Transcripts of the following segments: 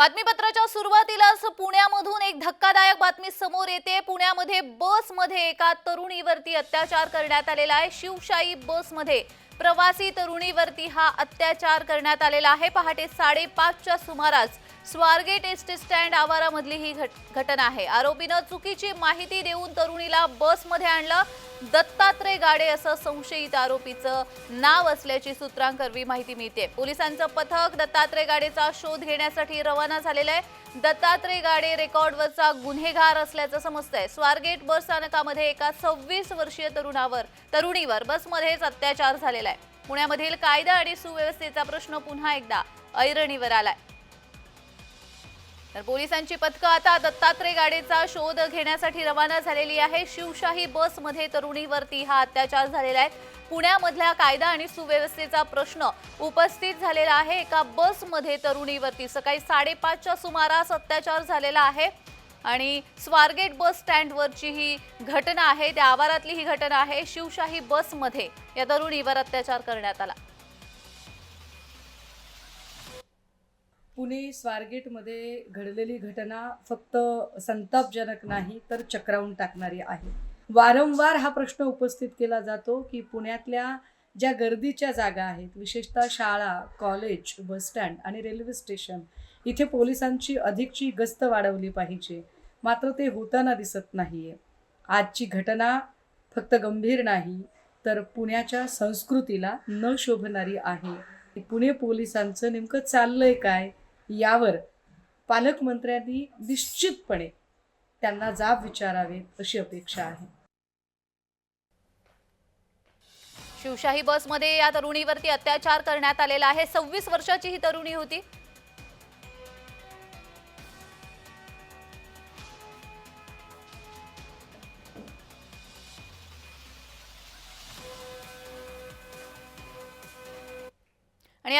बातमीपत्राच्या सुरुवातीलाच पुण्यामधून एक धक्कादायक बातमी समोर येते. पुण्यामध्ये बसमध्ये एका तरुणीवरती अत्याचार करण्यात आलेला आहे. शिवशाही बसमध्ये प्रवासी तरुणीवरती हा अत्याचार करण्यात आलेला आहे. पहाटे साडेपाचच्या सुमारास स्वारगेट एसटी स्टँड आवारामधली ही घट- घटना आहे. आरोपीनं चुकीची माहिती देऊन तरुणीला बसमध्ये आणलं. दत्तात्रय गाडे असं संशयित आरोपीचं नाव असल्याची सूत्रांकरवी माहिती मिळते पोलिसांचं पथक दत्तात्रय गाडेचा शोध घेण्यासाठी रवाना झालेलं आहे. दत्तात्रय गाडे रेकॉर्डवरचा गुन्हेगार असल्याचं समजतंय. स्वारगेट बस स्थानकामध्ये एका सव्वीस वर्षीय तरुणावर तरुणीवर बसमध्येच अत्याचार झालेला आहे. पुण्यामधील कायदा आणि सुव्यवस्थेचा प्रश्न पुन्हा एकदा ऐरणीवर आलाय. तर पोलिसांची पथकं आता दत्तात्रय गाडेचा शोध घेण्यासाठी रवाना झालेली आहे. शिवशाही बसमध्ये तरुणीवरती हा अत्याचार झालेला आहे. पुण्यामधल्या कायदा आणि सुव्यवस्थेचा प्रश्न उपस्थित झालेला आहे. एका बसमध्ये तरुणीवरती सकाळी साडेपाचच्या सुमारास अत्याचार झालेला आहे. आणि स्वारगेट बस स्टँडवरची ही घटना आहे. त्या आवारातली ही घटना आहे. शिवशाही बसमध्ये या तरुणीवर अत्याचार करण्यात आला. पुणे स्वारगेटमध्ये घडलेली घटना फक्त संतापजनक नाही तर चक्रावून टाकणारी आहे. वारंवार हा प्रश्न उपस्थित केला जातो की पुण्यातल्या ज्या गर्दीच्या जागा आहेत विशेषतः शाळा कॉलेज बसस्टँड आणि रेल्वे स्टेशन इथे पोलिसांची अधिकची गस्त वाढवली पाहिजे. मात्र ते होताना दिसत नाही आहे आजची घटना फक्त गंभीर नाही तर पुण्याच्या संस्कृतीला न शोभणारी आहे. पुणे पोलिसांचं नेमकं चाललंय काय? यावर पालकमंत्र्यांनी निश्चितपणे त्यांना जाब विचारावेत अशी अपेक्षा आहे. शिवशाही बसमध्ये या तरुणीवरती अत्याचार करण्यात आलेला आहे. सव्वीस वर्षाची ही तरुणी होती.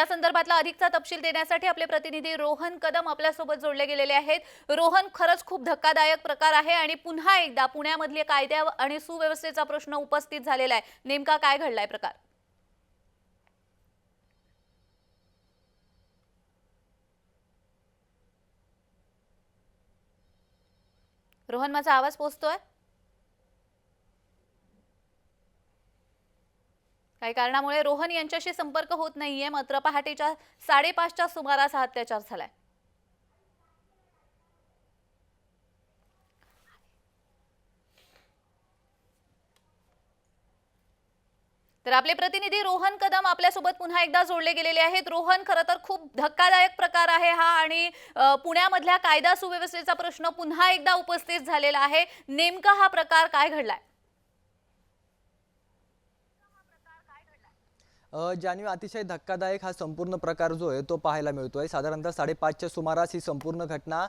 या संदर्भातला अधिकचा तपशील देण्यासाठी आपले प्रतिनिधी रोहन कदम आपल्यासोबत जोडले गेलेले आहेत. रोहन खरंच खूप धक्कादायक प्रकार आहे आणि पुन्हा एकदा पुण्यामधले कायद्या आणि सुव्यवस्थेचा प्रश्न उपस्थित झालेला आहे. नेमका काय घडलाय प्रकार? रोहन माझा आवाज पोचतोय? काही कारणामुळे रोहन यांच्याशी संपर्क होत नाहीये. मात्र पहाटेच्या साडेपाचच्या सुमारास हा अत्याचार झालाय. तर आपले प्रतिनिधी रोहन कदम आपल्यासोबत पुन्हा एकदा जोडले गेलेले आहेत. रोहन खरं तर खूप धक्कादायक प्रकार आहे हा आणि पुण्यामधल्या कायदा सुव्यवस्थेचा प्रश्न पुन्हा एकदा उपस्थित झालेला आहे. नेमका हा प्रकार काय घडलाय? अ, अतिशय धक्कादायक हा संपूर्ण प्रकार जो आहे तो पाहायला मिळतो आहे साधारणतः साडेपाचच्या सुमारास ही संपूर्ण घटना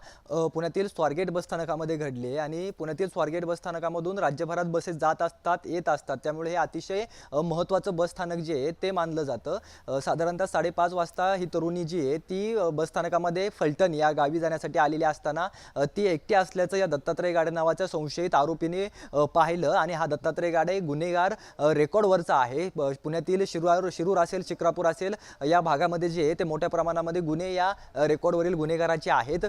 पुण्यातील स्वारगेट बसस्थानकामध्ये घडली आहे आणि पुण्यातील स्वारगेट बसस्थानकामधून राज्यभरात बसेस जात असतात येत असतात. त्यामुळे हे अतिशय महत्त्वाचं बसस्थानक जे आहे ते मानलं जातं. साधारणतः साडेपाच वाजता ही तरुणी जी आहे ती बसस्थानकामध्ये फलटण या गावी जाण्यासाठी आलेली असताना ती एकटी असल्याचं या दत्तात्रय गाडे नावाच्या संशयित आरोपीने पाहिलं आणि हा दत्तात्रय गाडे गुन्हेगार रेकॉर्डवरचा आहे. ब- पुण्यातील शिरूर शिरूर असेल शिक्रापूर असेल या भागामध्ये जे आहे ते मोठ्या प्रमाणामध्ये गुन्हे या रेकॉर्डवरील गुन्हेगाराचे आहेत.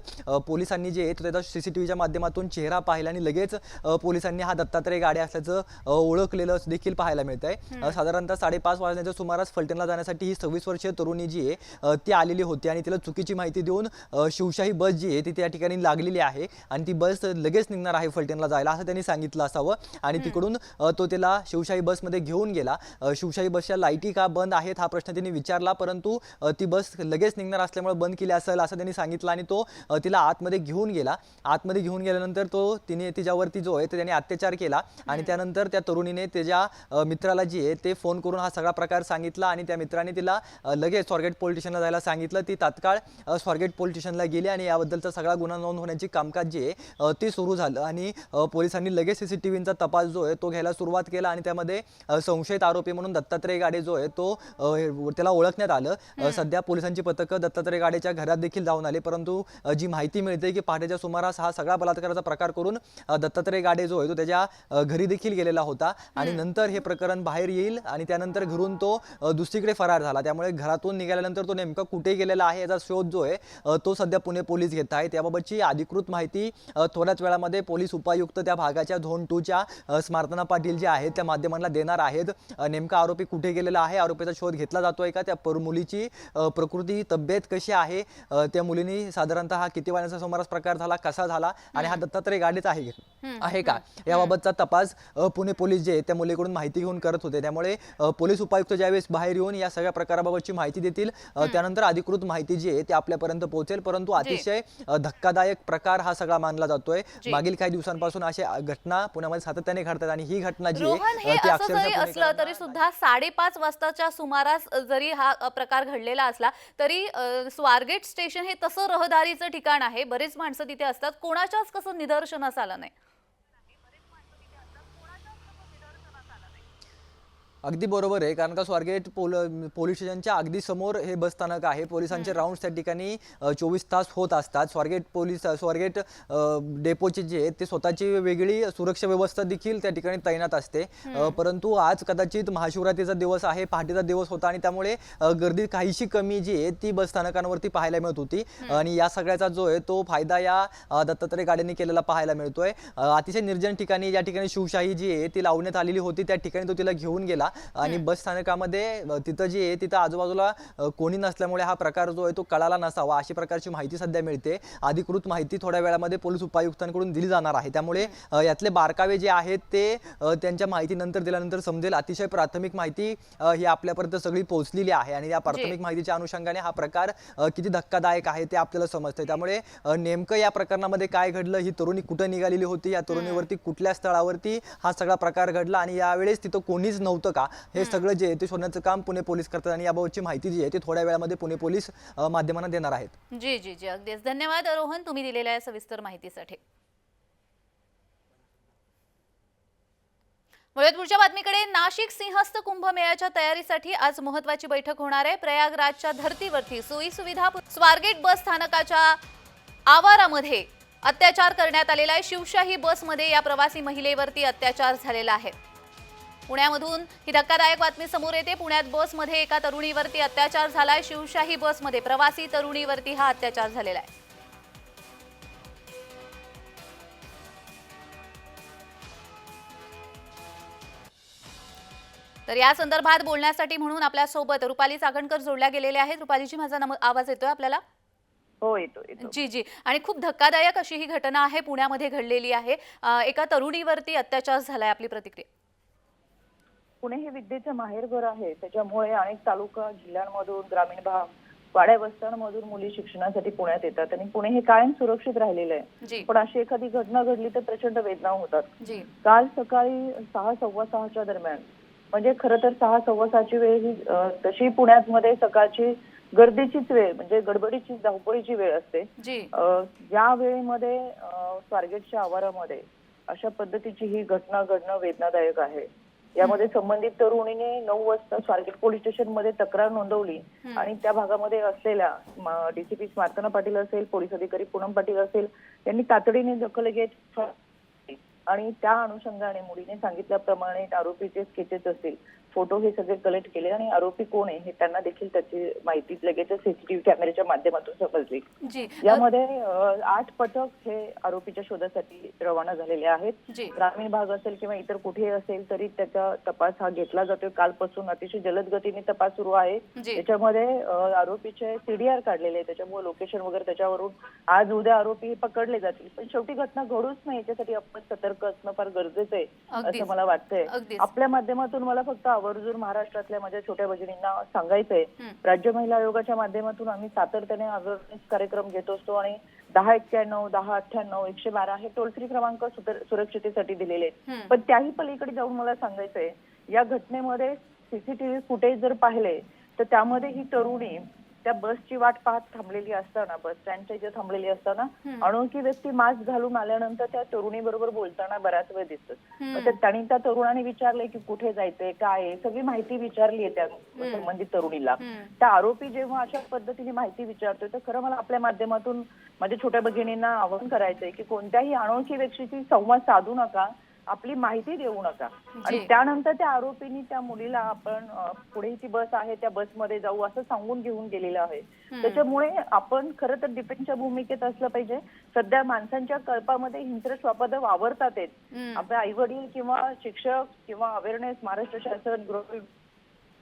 पोलिसांनी जे आहे तो त्याचा सी सी टी व्हीच्या माध्यमातून चेहरा पाहिला आणि लगेच पोलिसांनी हा दत्तात्रय गाडे असल्याचं ओळखलेलं देखील पाहायला मिळत आहे साधारणतः साडेपाच वाजण्याच्या सुमारास फलटणला जाण्यासाठी ही सव्वीस वर्षीय तरुणी जी आहे ती आलेली होती आणि तिला चुकीची माहिती देऊन शिवशाही बस जी आहे ती त्या ठिकाणी लागलेली आहे आणि ती बस लगेच निघणार आहे फलटणला जायला असं त्यांनी सांगितलं असावं. आणि तिकडून तो तिला शिवशाही बसमध्ये घेऊन गेला. शिवशाही बसच्या लाईटी का बंद आहेत हा प्रश्न त्यांनी विचारला परंतु ती बस लगेच निघणार असल्यामुळे बंद केली असेल असं त्यांनी सांगितलं आणि तो तिला आतमध्ये घेऊन गेला. आतमध्ये घेऊन गेल्यानंतर तो तिने तिच्यावरती जो आहे ते त्याने अत्याचार केला आणि त्यानंतर त्या तरुणीने त्याच्या मित्राला जी आहे ते फोन करून हा सगळा प्रकार सांगितला आणि त्या मित्राने तिला लगेच स्वारगेट पोलीस स्टेशनला जायला सांगितलं. ती तात्काळ स्वारगेट पोलीस स्टेशनला गेली आणि याबद्दलचा सगळा गुन्हा नोंद होण्याची कामकाज जे आहे ते सुरू झालं आणि पोलिसांनी लगेच सी सी टी व्हीचा तपास जो आहे तो घ्यायला सुरुवात केला आणि त्यामध्ये संशयित आरोपी म्हणून दत्तात्रय गाडे जो आहे तो तो त्याला ओळखण्यात आलं. सध्या पोलिसांची पथकं दत्तात्रय गाडेच्या घरात देखील जाऊन आले. परंतु जी माहिती मिळते की पहाटेच्या सुमारास हा सगळा बलात्काराचा प्रकार करून दत्तात्रय गाडे जो आहे तो त्याच्या घरी देखील गेलेला होता. आणि नंतर हे प्रकरण बाहेर येईल आणि त्यानंतर घरून तो दुसरीकडे फरार झाला. त्यामुळे घरातून निघाल्यानंतर तो नेमका कुठे गेलेला आहे याचा शोध जो आहे तो सध्या पुणे पोलीस घेत आहेत त्याबाबतची अधिकृत माहिती थोड्याच वेळामध्ये पोलीस उपायुक्त त्या भागाच्या झोन टूच्या स्मार्तना पाटील जे आहेत त्या माध्यमांना देणार आहेत. नेमका आरोपी कुठे गेलेला आहे? आरोपीचा शोध घेतला जातोय का? त्या पर मुलीची प्रकृती तब्येत कशी आहे? त्या मुलीनी साधारणतः हा किती वाजण्याचा सुमारास प्रकार झाला? कसा झाला? आणि हा दत्तात्रय गाडीच आहे आहे का? याबाबतचा तपास पुणे पोलीस जे त्या मुलीकडून माहिती घेऊन करत होते. त्यामुळे पोलीस उपायुक्त ज्यावेळेस बाहेर येऊन या सगळ्या प्रकाराबाबतची माहिती देतील त्यानंतर अधिकृत माहिती जी आहे ती आपल्यापर्यंत पोहोचेल. परंतु अतिशय धक्कादायक प्रकार हा सगळा मानला जातोय. मागील काही दिवसांपासून अशा घटना पुण्यामध्ये सातत्याने घडतात आणि ही घटना जी आहे ती असलं तरी सुद्धा साडेपाच वाजताच्या सुमारास जरी हा प्रकार घडलेला असला तरी स्वारगेट स्टेशन हे तसं रहदारीचं ठिकाण आहे. बरेच माणसं तिथे असतात. कोणाच्याच कसं निदर्शनास आलं नाही. अगदी बरोबर आहे कारण का स्वारगेट पोल पोलीस स्टेशनच्या अगदी समोर हे बस स्थानक आहे. पोलिसांचे राऊंड त्या ठिकाणी चोवीस तास होत असतात. स्वारगेट पोलीस स्वारगेट डेपोचे जे आहेत ते स्वतःची वेगळी सुरक्षा व्यवस्था देखील त्या ठिकाणी तैनात असते. परंतु आज कदाचित महाशिवरात्रीचा दिवस आहे पहाटेचा दिवस होता आणि त्यामुळे गर्दी काहीशी कमी जी आहे ती बस स्थानकांवरती पाहायला मिळत होती. आणि या सगळ्याचा जो आहे तो फायदा या दत्तात्रय गाड्यांनी केलेला पाहायला मिळतोय. अतिशय निर्जन ठिकाणी या ठिकाणी शिवशाही जी आहे ती लावण्यात आलेली होती त्या ठिकाणी तो तिला घेऊन गेला. आणि बस स्थानकामध्ये तिथं जी आहे तिथं आजूबाजूला कोणी नसल्यामुळे हा प्रकार जो आहे तो कळाला नसावा अशी प्रकारची माहिती सध्या मिळते. अधिकृत माहिती थोड्या वेळामध्ये पोलीस उपायुक्तांकडून दिली जाणार आहे. त्यामुळे यातले बारकावे जे आहेत ते त्यांच्या माहितीनंतर दिल्यानंतर समजेल. अतिशय प्राथमिक माहिती ही आपल्यापर्यंत सगळी पोहोचलेली आहे आणि या प्राथमिक माहितीच्या अनुषंगाने हा प्रकार किती धक्कादायक आहे ते आपल्याला समजते त्यामुळे नेमकं या प्रकरणामध्ये काय घडलं ही तरुणी कुठं निघालेली होती या तरुणीवरती कुठल्या स्थळावरती हा सगळा प्रकार घडला आणि यावेळेस तिथं कोणीच नव्हतं का? हे सगळं जे आहे ते शोधण्याचं काम पुणे पोलीस करतात आणि याबाबतची माहिती जी आहे ती थोड्या वेळामध्ये पुणे पोलीस माध्यमांना देणार आहेत. जी जी जी. अगदीच. धन्यवाद रोहन तुम्ही दिलेल्या सविस्तर माहितीसाठी. पुढच्या बातमीकडे नाशिक सिंहस्थ कुंभमेळ्याच्या तयारीसाठी आज महत्वाची बैठक होणार आहे. प्रयागराजच्या धर्तीवरती सोयी सुविधा स्वारगेट बस स्थानकाच्या आवारामध्ये अत्याचार करण्यात आलेला आहे. शिवशाही बसमध्ये या प्रवासी महिलेवरती अत्याचार झालेला आहे. पुण्यामधून. ही धक्कादायक बातमी समोर येते. पुण्यात बसमध्ये एका तरुणीवरती अत्याचार झालाय. शिवशाही बसमध्ये प्रवासी तरुणीवरती हा अत्याचार झालेला आहे. तर या संदर्भात बोलण्यासाठी म्हणून आपल्यासोबत रुपाली चाकणकर जोडल्या गेलेल्या आहेत. रुपालीजी माझा नम- आवाज येतोय आपल्याला? हो येतो जी जी. आणि खूप धक्कादायक अशी ही घटना आहे. पुण्यामध्ये घडलेली आहे. एका तरुणीवरती अत्याचार झालाय आपली प्रतिक्रिया. पुणे हे विद्येचं माहेरघर आहे. त्याच्यामुळे अनेक तालुका जिल्ह्यांमधून ग्रामीण भाग वाड्या वस्त्यांमधून मुली शिक्षणासाठी पुण्यात येतात. आणि पुणे हे कायम सुरक्षित राहिलेलं आहे. पण अशी एखादी घटना घडली तर प्रचंड वेदना होतात. काल सकाळी सहा सव्वा सहाच्या दरम्यान म्हणजे खरं तर सहा सव्वा सहाची वेळ ही तशी पुण्यात मध्ये सकाळची गर्दीचीच वेळ म्हणजे गडबडीची धावपळीची वेळ असते. या वेळेमध्ये स्वारगेटच्या आवारामध्ये अशा पद्धतीची ही घटना घडणं वेदनादायक आहे. यामध्ये संबंधित तरुणीने नऊ वाजता स्वारगेट पोलीस स्टेशनमध्ये तक्रार नोंदवली. आणि त्या भागामध्ये असलेल्या डीसीपी स्मार्तना पाटील असेल पोलीस अधिकारी पूनम पाटील असेल यांनी तातडीने दखल घेत आणि त्या अनुषंगाने मुलीने सांगितल्याप्रमाणे आरोपीचे स्केचेस असतील. फोटो हे सगळे कलेक्ट केले आणि आरोपी कोण आहे हे त्यांना देखील त्याची माहिती लगेच सीसीटीव्ही कॅमेऱ्याच्या माध्यमातून समजली. यामध्ये आठ पथक हे आरोपीच्या शोधासाठी रवाना झालेले आहेत. ग्रामीण भाग असेल किंवा इतर कुठेही असेल तरी त्याचा तपास हा घेतला जातोय. कालपासून अतिशय जलद गतीने तपास सुरू आहे. त्याच्यामध्ये आरोपीचे सीडीआर काढलेले आहे त्याच्यामुळे लोकेशन वगैरे त्याच्यावरून आज उद्या आरोपी हे पकडले जातील. पण शेवटी घटना घडूच नाही. याच्यासाठी आपण सतर्क असणं फार गरजेचं आहे. असं मला वाटतंय. आपल्या माध्यमातून मला फक्त आवर्जून महाराष्ट्रातल्या माझ्या छोट्या भगिनींना सांगायचंय. राज्य महिला आयोगाच्या माध्यमातून आम्ही सातत्याने अवेअरनेस कार्यक्रम घेत असतो आणि दहा एक्क्याण्णव दहा अठ्ठ्याण्णव एकशे बारा हे टोल फ्री क्रमांक सुरक्षितेसाठी दिलेले आहेत. पण त्याही पलीकडे जाऊन मला सांगायचंय या घटनेमध्ये सीसीटीव्ही फुटेज जर पाहिले तर त्यामध्ये ही तरुणी त्या बसची वाट पाहत थांबलेली असताना बस स्टँडच्या इथे थांबलेली असताना. अनोळखी व्यक्ती मास्क घालून आल्यानंतर त्या तरुणी बरोबर बोलताना बऱ्याच वेळ दिसतात हम्म. मग ते- त्यांनी त्या तरुणाने विचारले की कुठे जायचंय काय आहे सगळी माहिती विचारली आहे त्या संबंधित तरुणीला. त्या आरोपी जेव्हा अशा पद्धतीने माहिती विचारतोय तर खरं मला आपल्या माध्यमातून माझ्या छोट्या भगिनींना आवाहन करायचंय की कोणत्याही अनोळखी व्यक्तीशी संवाद साधू नका आपली माहिती देऊ नका आणि जी. त्यानंतर त्या आरोपींनी त्या मुलीला आपण पुढे ती बस आहे त्या बसमध्ये जाऊ असं सांगून घेऊन गेलेलं आहे त्याच्यामुळे आपण खरं तर डिफेन्सच्या भूमिकेत असलं पाहिजे सध्या माणसांच्या कल्पामध्ये हिंस्र स्वापद वावरतात आहेत. हम्म. आपले आई वडील किंवा शिक्षक किंवा अवेअरनेस महाराष्ट्र शासन गृह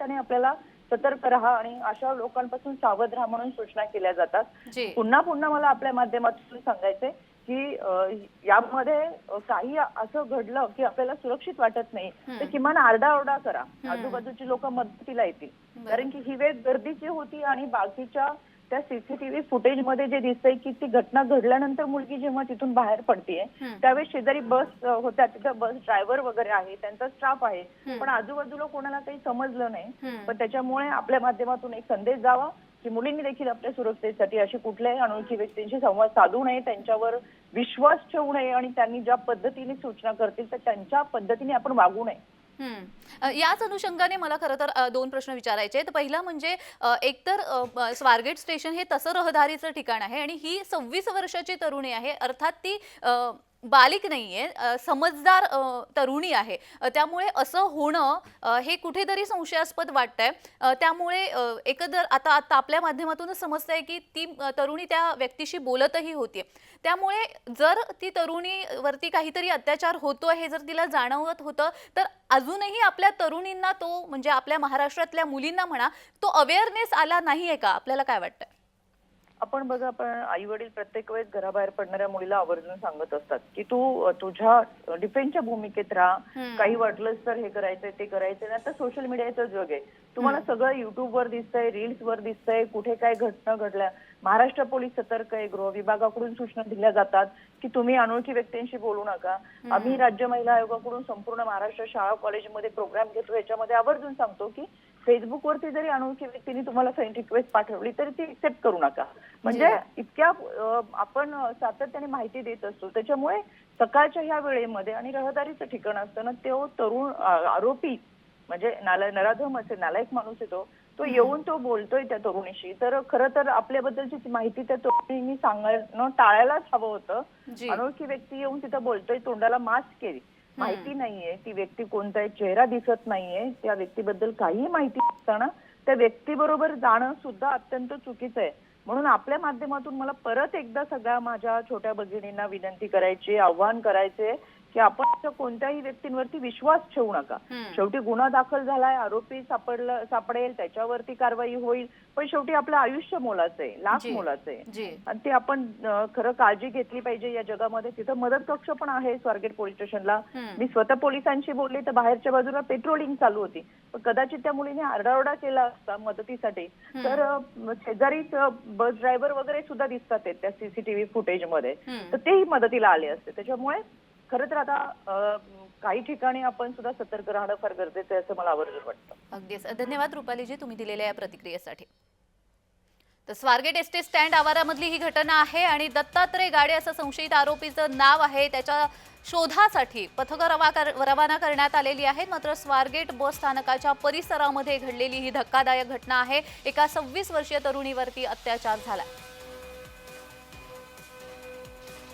त्याने आपल्याला सतर्क राहा आणि अशा लोकांपासून सावध राहा म्हणून सूचना केल्या जातात जी पुन्हा पुन्हा मला आपल्या माध्यमातून सांगायचंय की यामध्ये काही असं घडलं की आपल्याला सुरक्षित वाटत नाही तर किमान आरडाओरडा करा. आजूबाजूची लोक मदतीला येतील. कारण की ही वेळ गर्दीची होती आणि बाकीच्या त्या सीसीटीव्ही फुटेजमध्ये जे दिसतंय की ती घटना घडल्यानंतर मुलगी जेव्हा तिथून बाहेर पडतीये त्यावेळेस शेजारी बस होत्या तिथं बस ड्रायव्हर वगैरे आहे त्यांचा स्टाफ आहे. पण आजूबाजूला कोणाला काही समजलं नाही. पण त्याच्यामुळे आपल्या माध्यमातून एक संदेश जावा. की मुलींनी देखील आपल्या सुरक्षेसाठी अशी कुठल्याही अनोळखी व्यक्तींशी संवाद साधू नये त्यांच्यावर विश्वास ठेवू नये आणि त्यांनी ज्या पद्धतीने सूचना करतील तर त्यांच्या पद्धतीने आपण वागू नये. हम्म. याच अनुषंगाने मला खरं तर दोन प्रश्न विचारायचे आहेत. पहिला म्हणजे एकतर स्वारगेट स्टेशन हे तसं रहदारीचं ठिकाण आहे आणि ही सव्वीस वर्षाची तरुणी आहे. अर्थात ती बालिक नाहीये आहे समजदार तरुणी आहे. त्यामुळे असं होणं हे कुठेतरी संशयास्पद वाटतंय. आहे त्यामुळे एकंदर आता आता आपल्या माध्यमातूनच समजतंय की ती तरुणी त्या व्यक्तीशी बोलतही होती. त्यामुळे जर ती तरुणीवरती काहीतरी अत्याचार होतो हे जर तिला जाणवत होतं तर अजूनही आपल्या तरुणींना तो म्हणजे आपल्या महाराष्ट्रातल्या मुलींना म्हणा तो अवेअरनेस आला नाहीये का? आपल्याला काय वाटतं आपण बघा आपण आई वडील प्रत्येक वेळेस घराबाहेर पडणाऱ्या मुलीला आवर्जून सांगत असतात की तू तुझ्या डिफेन्सच्या भूमिकेत राहा. काही वाटलंच तर हे करायचंय ते करायचंय. नाही तर सोशल मीडियाचं जग आहे. तुम्हाला सगळं युट्यूबवर दिसतंय रील्स वर दिसतंय कुठे काय घटना घडल्या. महाराष्ट्र पोलीस सतर्क आहे गृह विभागाकडून सूचना दिल्या जातात की तुम्ही अनोळखी व्यक्तींशी बोलू नका. आम्ही राज्य महिला आयोगाकडून संपूर्ण महाराष्ट्र शाळा कॉलेजमध्ये प्रोग्राम घेतो. याच्यामध्ये आवर्जून सांगतो की फेसबुकवरती जरी अनोळखी व्यक्तीने तुम्हाला फ्रेंड रिक्वेस्ट पाठवली तरी ती एक्सेप्ट करू नका. म्हणजे इतक्या आपण सातत्याने माहिती देत असतो. त्याच्यामुळे सकाळच्या ह्या वेळेमध्ये आणि रहदारीचं ठिकाण असताना तो तरुण आरोपी म्हणजे नाला नराधम असेल नालायक माणूस येतो तो येऊन तो बोलतोय त्या तरुणीशी. तर खरं तर आपल्याबद्दलची माहिती त्या तरुणींनी सांगणं टाळायलाच हवं होतं. अनोळखी व्यक्ती येऊन तिथं बोलतोय तोंडाला मास्क केली. माहिती नाहीये. ती व्यक्ती कोणता आहे चेहरा दिसत नाहीये. त्या व्यक्तीबद्दल काहीही माहिती नसताना त्या व्यक्तीबरोबर जाणं सुद्धा अत्यंत चुकीचं आहे. म्हणून आपल्या माध्यमातून मला परत एकदा सगळ्या माझ्या छोट्या भगिनींना विनंती करायची आव्हान करायचे की आपण अशा कोणत्याही व्यक्तींवरती विश्वास ठेवू नका. शेवटी गुन्हा दाखल झालाय आरोपी सापडलं सापडेल त्याच्यावरती कारवाई होईल पण शेवटी आपलं आयुष्य मोलाचं आहे लाख. मोलाचं आहे. आणि ते आपण खरं काळजी घेतली पाहिजे या जगामध्ये. तिथं मदत कक्ष पण आहे स्वारगेट पोलीस स्टेशनला. मी स्वतः पोलिसांशी बोलले तर बाहेरच्या बाजूला पेट्रोलिंग चालू होती. पण कदाचित त्या मुलीने आरडाओरडा केला असता मदतीसाठी. तर शेजारीच बस ड्रायव्हर वगैरे सुद्धा दिसतात त्या सीसीटीव्ही फुटेजमध्ये. तर तेही मदतीला आले असते. त्याच्यामुळे खरं तर आता काही ठिकाणी आपण सुद्धा सतर्क राहणं फार गरजेचं आहे असं मला आवर्जून वाटतं. अगदीच. धन्यवाद रुपालीजी तुम्ही दिलेल्या या प्रतिक्रियेसाठी. तर स्वारगेट एसटी स्टँड आवारामधली ही घटना आहे आणि दत्तात्रय गाडे असं संशयित आरोपीचं नाव आहे. त्याच्या शोधासाठी पथकं रवा कर रवाना करण्यात आलेली आहेत मात्र स्वारगेट बस स्थानकाच्या परिसरामध्ये घडलेली ही धक्कादायक घटना आहे. एका सव्वीस वर्षीय तरुणीवरती अत्याचार झाला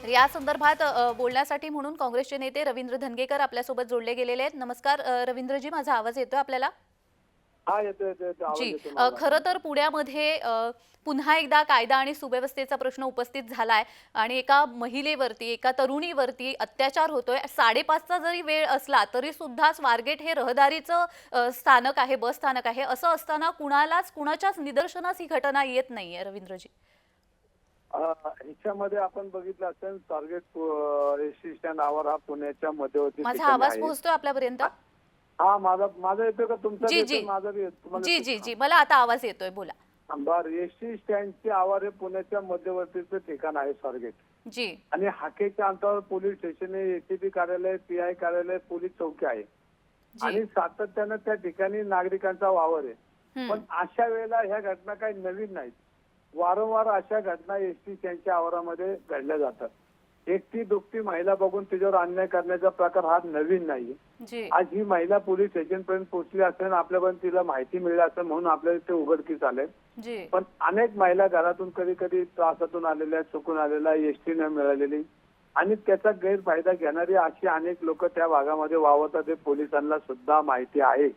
तर या संदर्भात बोलण्यासाठी म्हणून काँग्रेसचे नेते रवींद्र धनगेकर आपल्यासोबत जोडले गेलेले आहेत. नमस्कार रवींद्रजी माझा आवाज येतोय आपल्याला? जी. खरं तर पुण्यामध्ये पुन्हा एकदा कायदा आणि सुव्यवस्थेचा प्रश्न उपस्थित झालाय आणि एका महिलेवरती एका तरुणीवरती अत्याचार होतोय. साडेपाचचा जरी वेळ असला तरी सुद्धा स्वारगेट हे रहदारीचं स्थानक आहे बस स्थानक आहे. असं असताना कुणालाच कुणाच्याच निदर्शनास ही घटना येत नाहीये रवींद्रजी. ह्याच्यामध्ये आपण बघितलं असेल टार्गेट एसटी स्टँड आवर हा पुण्याच्या मध्यवर्ती माझा ठिकाणी आवाज आहे. पोहोचतोय आपल्यापर्यंत? हा माझा माझा येतोय का तुमचा? जी, येतोय जी. माझा बी येतो. तुम्हाला जी जी जी. मला आता आवाज येतोय बोला. बर एसटी स्टँडचे आवार हे पुण्याच्या मध्यवर्तीचं ठिकाण आहे स्वारगेट जी. आणि हाकेच्या अंतरावर पोलीस स्टेशन एसीबी कार्यालय पीआय कार्यालय पोलीस चौकी आहे. आणि सातत्यानं त्या ठिकाणी नागरिकांचा वावर आहे. हम्म. पण अशा वेळेला ह्या घटना काही नवीन नाहीत. वारंवार अशा घटना एस टी स्टँडच्या आवारामध्ये घडल्या जातात. एकटी दुखती महिला बघून तिच्यावर अन्याय करण्याचा प्रकार हा नवीन नाही आज ही महिला पोलीस स्टेशन पर्यंत पोहोचली असेल आपल्यापर्यंत तिला माहिती मिळली असेल म्हणून आपल्याला ते उघडकीस आले. पण अनेक महिला घरातून कधी कधी त्रासातून आलेल्या चुकून आलेल्या एसटी न मिळालेली. आणि त्याचा गैरफायदा घेणारी अशी अनेक लोक त्या भागामध्ये वावरतात हे पोलिसांना सुद्धा माहिती आहे.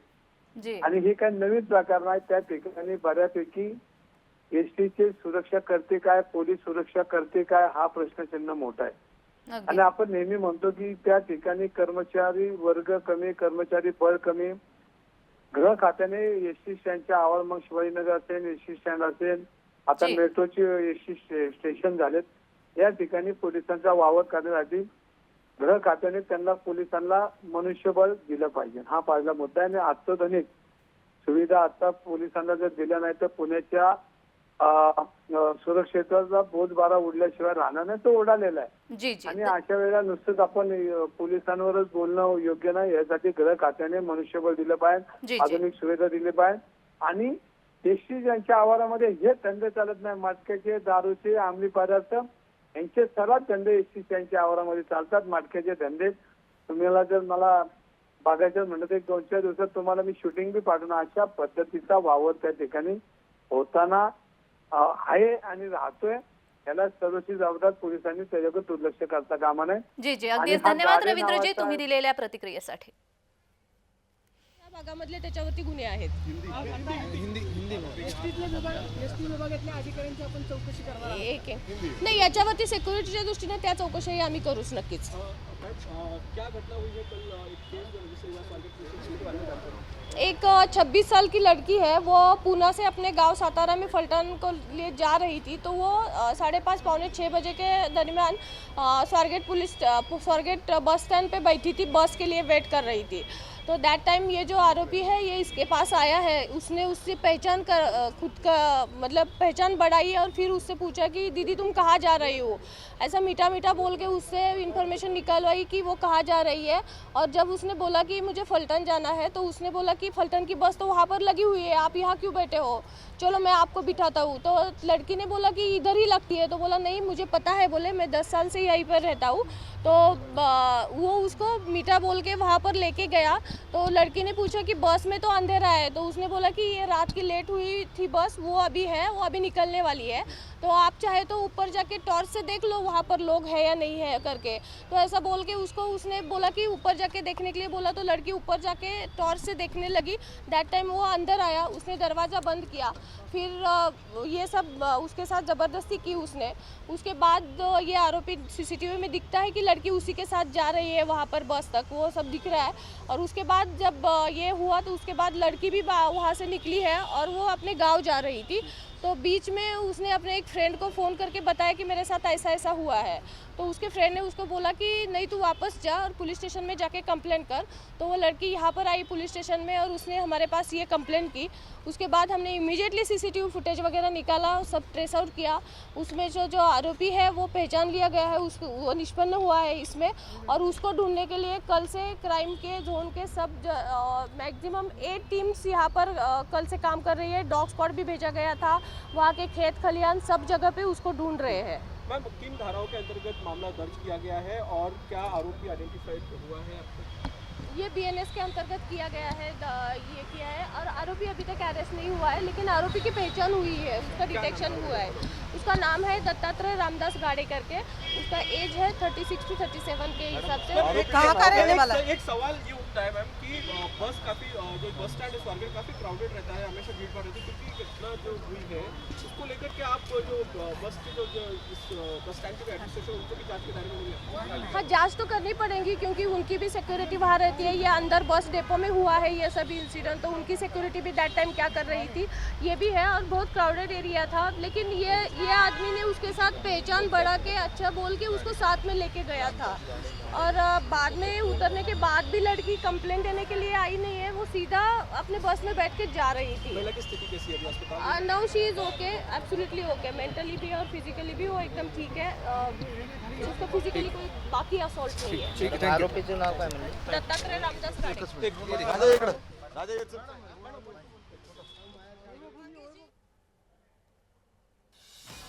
आणि हे काही नवीन प्रकार नाही त्या ठिकाणी बऱ्यापैकी एसटीची सुरक्षा करते काय पोलीस सुरक्षा करते काय हा प्रश्नचिन्ह मोठा आहे. आणि आपण नेहमी म्हणतो की त्या ठिकाणी कर्मचारी वर्ग कमी कर्मचारी बळ कमी. गृह खात्याने एस टी स्टँडच्या आवार मग शिवाजीनगर असेल एस टी स्टँड असेल आता. मेट्रोची एस टी स्टेशन झालेत. या ठिकाणी पोलिसांचा वावर करण्यासाठी गृह खात्याने त्यांना पोलिसांना मनुष्यबळ दिलं पाहिजे. हा पहिला मुद्दा आहे आणि अत्याधुनिक सुविधा आता पोलिसांना जर दिल्या नाही तर पुण्याच्या सुरक्षेचा बोजबारा उडल्याशिवाय राहणार नाही तो उडालेला आहे. आणि अशा वेळेला नुसतंच आपण पोलिसांवरच बोलणं योग्य नाही यासाठी गृह खात्याने मनुष्यबळ दिलं पाहिजे. आधुनिक सुविधा दिली पाहिजे. आणि एसटी ज्यांच्या आवारामध्ये हे धंदे चालत नाही मटक्याचे दारूचे अंमली पदार्थ यांचे सर्वात धंदे एसटी त्यांच्या आवारामध्ये चालतात मटक्याचे धंदे. तुम्हाला जर मला बघायचं म्हणलं तर एक दोन चार दिवसात तुम्हाला मी शूटिंग बी पाठवून अशा पद्धतीचा वावर त्या ठिकाणी होताना आहे आणि राहतोय. याला सर्वस्वी जबाबदार पोलिसांनी त्याच्याकडे दुर्लक्ष करता कामा नये. जी जी. अगदीच हा धन्यवाद रवींद्रजी तुम्ही दिलेल्या प्रतिक्रियेसाठी. त्या भागामधले त्याच्यावरती गुन्हे आहेत. एक आहे. नाही याच्यावरती सिक्युरिटीच्या दृष्टीने त्या चौकशी आम्ही करूच नक्कीच. एक छब्बीस साल की लड़की है वो पूना से अपने गांव सातारा में फल्टन को लिए जा रही थी तो वो साढ़े पाँच पौने छः बजे के दरमियान Swargate police Swargate bus stand पे बैठी थी बस के लिए वेट कर रही थी। तो दैट टाइम ये जो आरोपी है, ये इसके पास आया है। उसने उससे पहचान कर खुद का मतलब पहचान बढ़ाई और फिर उससे पूछा कि, दीदी, तुम कहाँ जा रही हो? ऐसा मीठा मीठा बोल के उससे इन्फॉर्मेशन निकलवाई कि वो कहाँ जा रही है। और जब उसने बोला कि, मुझे फल्टन जाना है तो उसने बोला कि, फल्टन की बस तो वहाँ पर लगी हुई है, आप यहाँ क्यों बैठे हो? चलो, मैं आपको बिठाता हूँ। तो लड़की ने बोला कि, इधर ही लगती है। तो बोला, नहीं, मुझे पता है, बोले, मैं दस साल से यहीं पर रहता हूँ। तो वो उसको मीठा बोल के वहाँ पर लेके गया। तो लड़की ने पूछा कि बस में तो अंधेरा है तो उसने बोला कि ये रात की लेट हुई थी बस, वो अभी है, वो अभी निकलने वाली है। तो आप चाहे तो ऊपर जाके टॉर्च से देख लो वहाँ पर लोग है या नहीं है करके। तो ऐसा बोल के उसको, उसने बोला कि ऊपर जाके देखने के लिए बोला तो लड़की ऊपर जाके टॉर्च से देखने लगी। दैट टाइम वो अंदर आया, उसने दरवाज़ा बंद किया। फिर ये सब उसके साथ ज़बरदस्ती की उसने। उसके बाद ये आरोपी सीसीटीवी में दिखता है कि लड़की उसी के साथ जा रही है वहाँ पर बस तक, वो सब दिख रहा है। और उसके बाद जब ये हुआ तो उसके बाद लड़की भी वहाँ से निकली है और वो अपने गांव जा रही थी। तो बीच में उसने अपने एक फ्रेंड को फ़ोन करके बताया कि मेरे साथ ऐसा ऐसा हुआ है। तो उसके फ्रेंड ने उसको बोला कि नहीं, तू वापस जा और पुलिस स्टेशन में जाके कंप्लेंट कर। तो वो लड़की यहाँ पर आई पुलिस स्टेशन में और उसने हमारे पास ये कंप्लेंट की। उसके बाद हमने इमीडिएटली सीसीटीवी फुटेज वगैरह निकाला, सब ट्रेस आउट किया। उसमें जो जो आरोपी है, वो पहचान लिया गया है। उसको, वो निष्पन्न हुआ है इसमें और उसको ढूँढने के लिए कल से क्राइम के जोन के सब मैक्सिमम एट टीम्स यहाँ पर कल से काम कर रही है। डॉग स्क्वाड भी भेजा गया था। वहाँ के खेत खलियान सब जगह पे उसको ढूंढ रहे हैं। मैम किन धाराओं के अंतर्गत मामला दर्ज किया गया है और क्या आरोपी आइडेंटिफाइड हुआ है ये बीएनएस के अंतर्गत किया गया है ये किया है और आरोपी अभी तक अरेस्ट नहीं हुआ है लेकिन आरोपी की पहचान हुई है उसका डिटेक्शन हुआ है। उसका नाम है दत्तात्रेय रामदास गाड़े करके उसका एज है thirty six to thirty seven के हिसाब से। एक- कहाँ का रहने वाला? एक, एक सवाल ये उठता है मैम कि बस काफ़ी जो बस स्टैंड है स्वारगेट काफ़ी क्राउडेड रहता है हमेशा भीड़ भाड़ रहती है क्योंकि घटना जो हुई है उसको लेकर के आप जो बस के जो, जो इस बस स्टैंड के एडमिनिस्ट्रेशन उनको भी जाँच के दायरे में हाँ। जाँच तो करनी पड़ेगी क्योंकि उनकी भी सिक्योरिटी वहाँ रहती है ये अंदर बस डेपो में हुआ है ये सभी इंसिडेंट तो उनकी सिक्योरिटी भी दैट टाइम क्या कर रही थी ये भी है और बहुत क्राउडेड एरिया था लेकिन ये ये आदमी ने उसके साथ पहचान बढ़ा के अच्छा बोल के उसको साथ में लेके गया था। और बाद में उतरने के बाद भी लड़की कंप्लेंट देने के लिए आई नहीं है वो सीधा अपने बस में बैठ के जा रही थी। महिला की स्थिति कैसी है अस्पताल now she is okay absolutely okay mentally भी और फिजिकली भी वो एकदम ठीक है। उसका उसको फिजिकली कोई बाकी असॉल्ट नहीं है। दत्तात्रेय नाव काय म्हणजे दत्तात्रय रामदास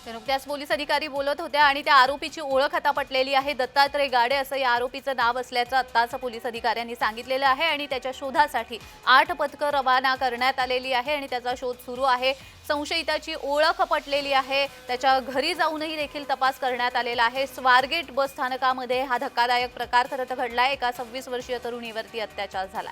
तर नुकत्याच पोलीस अधिकारी बोलत होत्या आणि त्या आरोपीची ओळख आता पटलेली आहे. दत्तात्रय गाडे असं या आरोपीचं नाव असल्याचं आत्ताच पोलीस अधिकाऱ्यांनी सांगितलेलं आहे आणि त्याच्या शोधासाठी आठ पथकं रवाना करण्यात आलेली आहे आणि त्याचा शोध सुरू आहे. संशयिताची ओळख पटलेली आहे. त्याच्या घरी जाऊनही देखील तपास करण्यात आलेला आहे. स्वारगेट बस स्थानकामध्ये हा धक्कादायक प्रकार खरं तर घडलाय. एका सव्वीस वर्षीय तरुणीवरती अत्याचार झाला